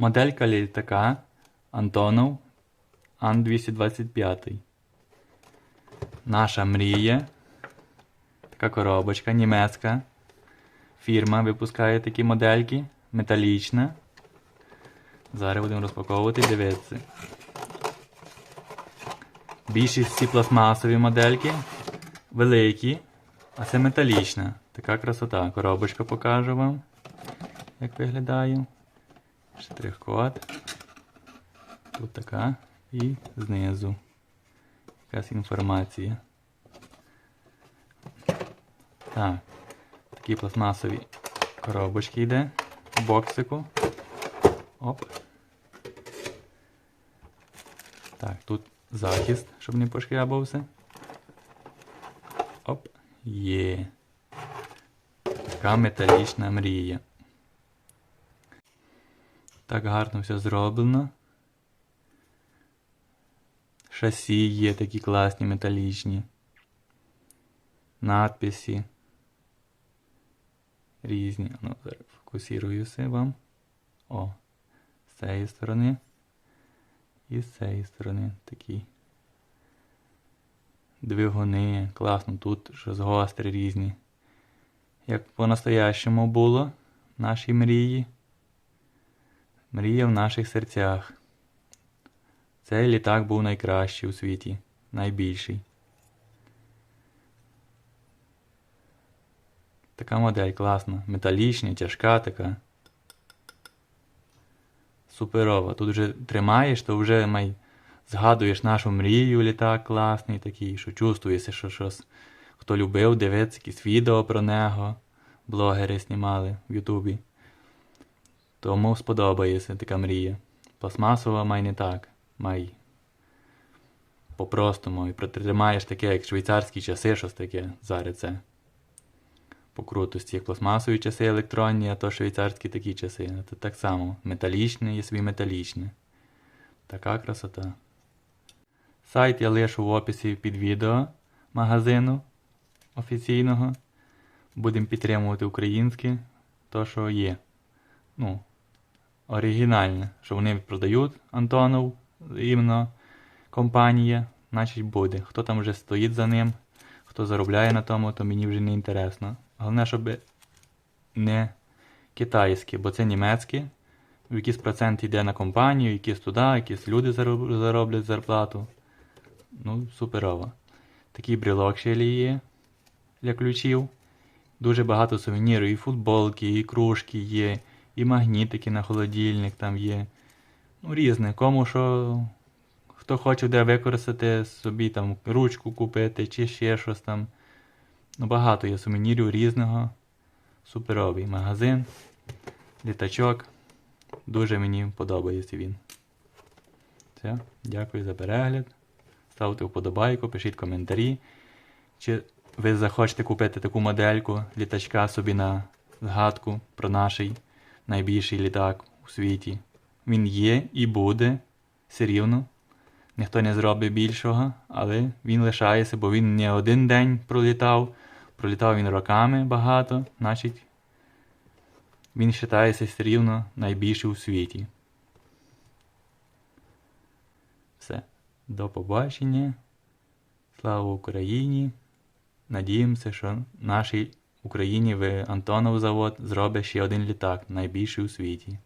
Моделька літака Антонов Ан-225. Наша мрія. Така коробочка німецька. Фірма випускає такі модельки. Металічна. Зараз будемо розпаковувати і дивитися. Більшість ці пластмасові модельки. Великі, а це металічна. Така красота. Коробочка покажу вам, як виглядає. Штрих-код. Тут така і знизу. Якась інформація. Так. Такі пластмасові коробочки йде. В боксику. Оп. Так, тут захист, щоб не пошкрябався. Оп. Є. Така металічна мрія. Так гарно все зроблено. Шасі є такі класні металічні. Надписи. Різні. Ну, зараз фокусируюся вам. О, з цієї сторони. І з цієї сторони такі. Двигуни. Класно, тут щось гостре різні. Як по-настоящому було нашій мрії. Мрія в наших серцях. Цей літак був найкращий у світі, найбільший. Така модель класна, металічна, тяжка така. Суперова. Тут вже тримаєш, то вже май згадуєш нашу мрію, літак класний такий, що чувствуєшся, що щось. Хто любив, дивитися якісь відео про нього, блогери знімали в Ютубі. Тому сподобається така мрія. Пластмасова май не так. Май по-простому. І притримаєш таке, як швейцарські часи, щось таке зараз це. По крутості, як пластмасові часи електронні, а то швейцарські такі часи. Це так само. Металічне є свій металічне. Така красота. Сайт я лишу в описі під відео магазину офіційного. Будемо підтримувати українське, то що є. Ну, оригінальне, що вони продають Антонов, іменно компанія, значить буде. Хто там вже стоїть за ним, хто заробляє на тому, то мені вже не інтересно. Головне, щоб не китайське, бо це німецьке. В якийсь процент йде на компанію, якісь туди, якісь люди зароблять зарплату. Ну, суперово. Такий брелок ще є для ключів. Дуже багато сувенірів, і футболки, і кружки є, і магнітики на холодильник там є. Ну, різне. Кому що, хто хоче де використати, собі там ручку купити чи ще щось там. Ну, Багато є сувенірів різного. Суперовий магазин, літачок. Дуже мені подобається він. Все, дякую за перегляд. Ставте вподобайку, пишіть коментарі. Чи ви захочете купити таку модельку літачка собі на згадку про наш найбільший літак у світі. Він є і буде все рівно. Ніхто не зробить більшого, але він лишається, бо він не один день пролітав. Пролітав він роками багато, значить він вважається все рівно найбільший у світі. Все. До побачення. Слава Україні! Надіємося, що нашій Україні в Антонов завод зробить ще один літак, найбільший у світі.